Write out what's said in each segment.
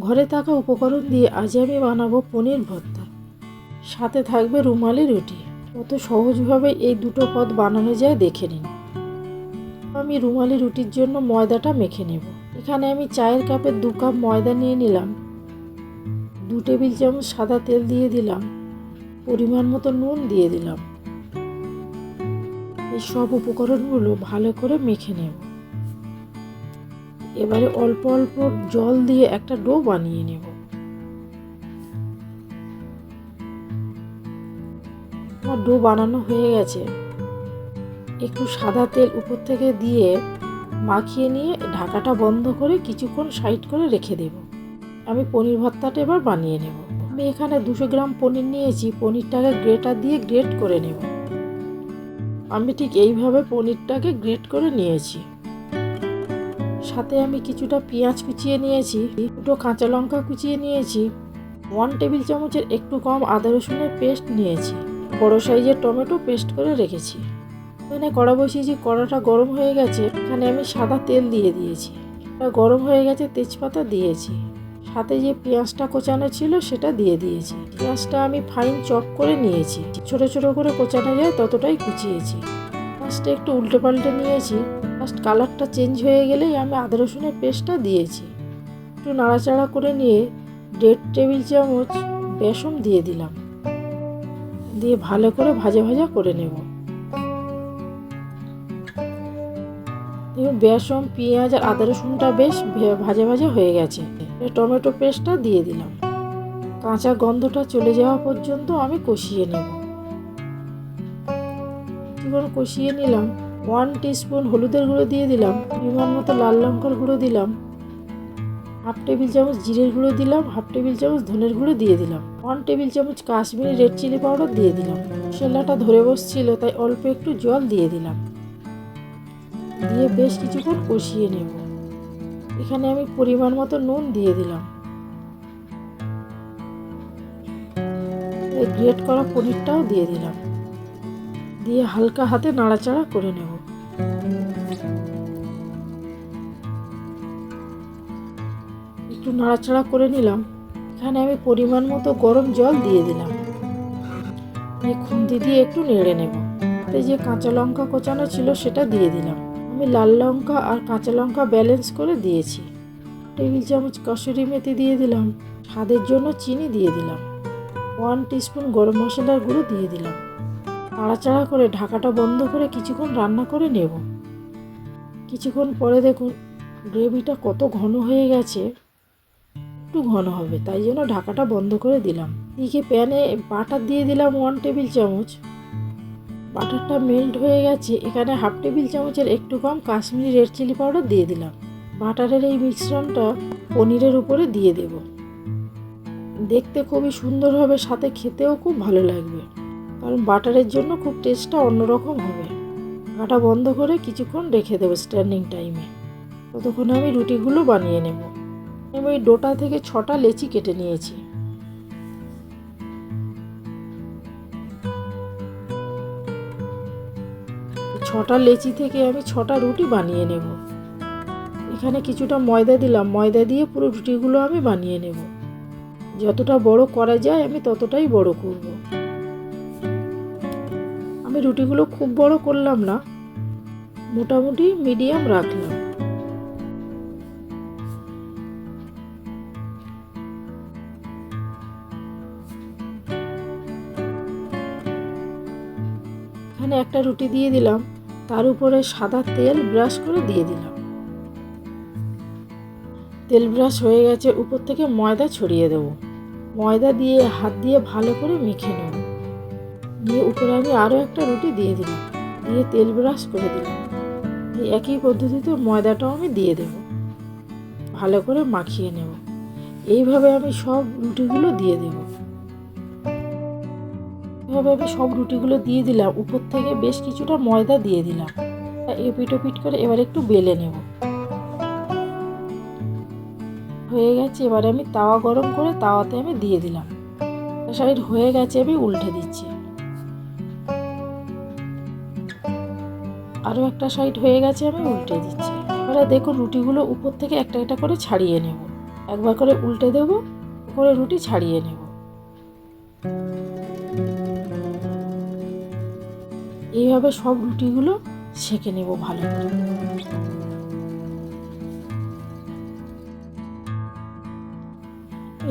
ঘরে থাকা উপকরণ দিয়ে আজ আমি বানাবো পনির ভর্তা। সাথে থাকবে রুমালি রুটি। কত সহজভাবে এই দুটো পদ বানানো যায় দেখে নিন। আমি রুমালি রুটির জন্য ময়দাটা মেখে নেব। এখানে আমি চায়ের কাপে দু কাপ ময়দা নিয়ে নিলাম। দু টেবিল চামচ সাদা তেল দিয়ে দিলাম। পরিমাণ মতো নুন দিয়ে দিলাম। এই সব উপকরণগুলো ভালো করে মেখে নেব। এবারে অল্প অল্প জল দিয়ে একটা ডো বানিয়ে নেব। আমার ডো বানানো হয়ে গেছে। একটু সাদা তেল উপর থেকে দিয়ে মাখিয়ে নিয়ে ঢাকাটা বন্ধ করে কিছুক্ষণ সাইড করে রেখে দেব। আমি পনির ভর্তাটা এবার বানিয়ে নেব। আমি এখানে দুশো গ্রাম পনির নিয়েছি। পনিরটাকে গ্রেটার দিয়ে গ্রেট করে নেব। আমি ঠিক এইভাবে পনিরটাকে গ্রেট করে নিয়েছি। সাথে আমি কিছুটা পেঁয়াজ কুচিয়ে নিয়েছি, দুটো কাঁচা লঙ্কা কুচিয়ে নিয়েছি ওয়ান টেবিল চামচের একটু কম আদা রসুনের পেস্ট নিয়েছি, বড় সাইজের টমেটো পেস্ট করে রেখেছি। এখানে কড়া বসিয়েছি, কড়াটা গরম হয়ে গেছে, এখানে আমি সাদা তেল দিয়ে দিয়েছি। গরম হয়ে গেছে, তেজপাতা দিয়েছি। সাথে যে পেঁয়াজটা কোচানো ছিল সেটা দিয়ে দিয়েছি। পেঁয়াজটা আমি ফাইন চপ করে নিয়েছি। ছোট ছোট করে কোচানো যায় ততটাই কুচিয়েছি। পেঁয়াজটা একটু উল্টে পাল্টে নিয়েছি। ফার্স্ট কালারটা চেঞ্জ হয়ে গেলেই আমি আদা রসুনের পেস্টটা দিয়েছি। একটু নাড়াচাড়া করে নিয়ে দেড় টেবিল চামচ বেসন দিয়ে দিলাম। দিয়ে ভালো করে ভাজা ভাজা করে নেব। বেসন, পেঁয়াজ আর আদা রসুনটা বেশ ভাজা ভাজা হয়ে গেছে। টমেটো পেস্টটা দিয়ে দিলাম। কাঁচা গন্ধটা চলে যাওয়া পর্যন্ত আমি কষিয়ে নেব। কষিয়ে নিলাম। ওয়ান টিস্পুন হলুদের গুঁড়ো দিয়ে দিলাম, পরিমাণ মতো লাল লঙ্কার গুঁড়ো দিলাম, হাফ টেবিল চামচ জিরের গুঁড়ো দিলাম, হাফ টেবিল চামচ ধনের গুঁড়ো দিয়ে দিলাম, ওয়ান টেবিল চামচ কাশ্মীরি রেড চিলি পাউডার দিয়ে দিলাম। মশলাটা ধরে বসছিল, তাই অল্প একটু জল দিয়ে দিলাম। দিয়ে বেশ কিছুক্ষণ কষিয়ে নেব। এখানে আমি পরিমাণ মতো নুন দিয়ে দিলাম। গ্রেট করা পনিরটাও দিয়ে দিলাম। দিয়ে হালকা হাতে নাড়াচাড়া করে নেব। একটু নাড়াচাড়া করে নিলাম। এখানে আমি পরিমাণ মতো গরম জল দিয়ে দিলাম। এই খুন্তি দিয়ে একটু নেড়ে নেব। তাতে যে কাঁচা লঙ্কা কোচানো ছিল সেটা দিয়ে দিলাম। আমি লাল লঙ্কা আর কাঁচা লঙ্কা ব্যালেন্স করে দিয়েছি। টেবিল চামচ কসুরি মেথি দিয়ে দিলাম। স্বাদের জন্য চিনি দিয়ে দিলাম। ওয়ান টিস্পুন গরম মশলার গুঁড়ো দিয়ে দিলাম। নাড়াচাড়া করে ঢাকাটা বন্ধ করে কিছুক্ষণ রান্না করে নেব। কিছুক্ষণ পরে দেখুন, গ্রেভিটা কত ঘন হয়ে গেছে। একটু ঘন হবে, তাই জন্য ঢাকাটা বন্ধ করে দিলাম। দিকে প্যানে বাটার দিয়ে দিলাম ওয়ান টেবিল চামচ। বাটারটা মেল্ট হয়ে গেছে, এখানে হাফ টেবিল চামচের একটু কম কাশ্মীরি রেড চিলি পাউডার দিয়ে দিলাম। বাটারের এই মিশ্রণটা পনিরের উপরে দিয়ে দেব। দেখতে খুবই সুন্দর হবে, সাথে খেতেও খুব ভালো লাগবে। কারণ বাটারের জন্য খুব টেস্টটা অন্যরকম হবে। কাটা বন্ধ করে কিছুক্ষণ রেখে দেবো স্ট্যান্ডিং টাইমে ততক্ষণে আমি রুটিগুলো বানিয়ে নেব। আমি ওই ডোটা থেকে ছটা লেচি কেটে নিয়েছি। ছটা লেচি থেকে আমি ছটা রুটি বানিয়ে নেব। এখানে কিছুটা ময়দা দিলাম। ময়দা দিয়ে পুরো রুটিগুলো আমি বানিয়ে নেব। যতটা বড় করা যায় আমি ততটাই বড় করব। আমি রুটিগুলো খুব বড় করলাম না। মোটামুটি মিডিয়াম রাখলাম। এখানে একটা রুটি দিয়ে দিলাম। তার উপরে সাদা তেল ব্রাশ করে দিয়ে দিলাম। তেল ব্রাশ হয়ে গেছে। উপর থেকে ময়দা ছড়িয়ে দেব। ময়দা দিয়ে হাত দিয়ে ভালো করে মেখে নেব। দিয়ে উপরে আমি আরও একটা রুটি দিয়ে দিলাম। দিয়ে তেল ব্রাশ করে দিলাম। এই একই পদ্ধতিতে ময়দাটাও আমি দিয়ে দেব। ভালো করে মাখিয়ে নেব। এইভাবে আমি সব রুটিগুলো দিয়ে দেব। এভাবে আমি সব রুটিগুলো দিয়ে দিলাম। উপর থেকে বেশ কিছুটা ময়দা দিয়ে দিলাম। এপিট ওপিট করে এবার একটু বেলে নেব। হয়ে গেছে। এবার আমি তাওয়া গরম করে তাওয়াতে আমি দিয়ে দিলাম। সাইড হয়ে গেছে আমি উল্টে দিচ্ছি। আরও একটা সাইড হয়ে গেছে, আমি উল্টে দিচ্ছি। এবারে দেখুন রুটিগুলো উপর থেকে একটা একটা করে ছাড়িয়ে নেব। একবার করে উল্টে দেবো করে রুটি ছাড়িয়ে নেব। এইভাবে সব রুটিগুলো সেঁকে নেব ভালো করে।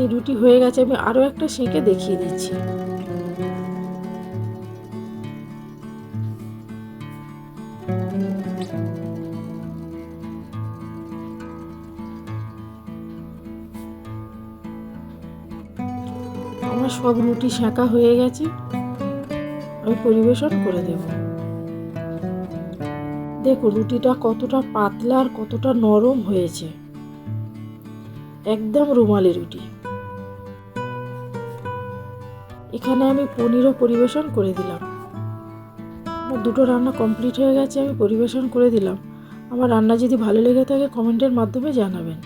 এই রুটি হয়ে গেছে, আমি আরও একটা সেঁকে দেখিয়ে দিচ্ছি। আমার সব রুটি সেঁকা হয়ে গেছে, আমি পরিবেশন করে দেব। দেখো রুটিটা কতটা পাতলা আর কতটা নরম হয়েছে। একদম রুমালি রুটি। এখানে আমি পনিরও পরিবেশন করে দিলাম। আমার দুটো রান্না কমপ্লিট হয়ে গেছে, আমি পরিবেশন করে দিলাম। আমার রান্না যদি ভালো লেগে থাকে, কমেন্টের মাধ্যমে জানাবেন।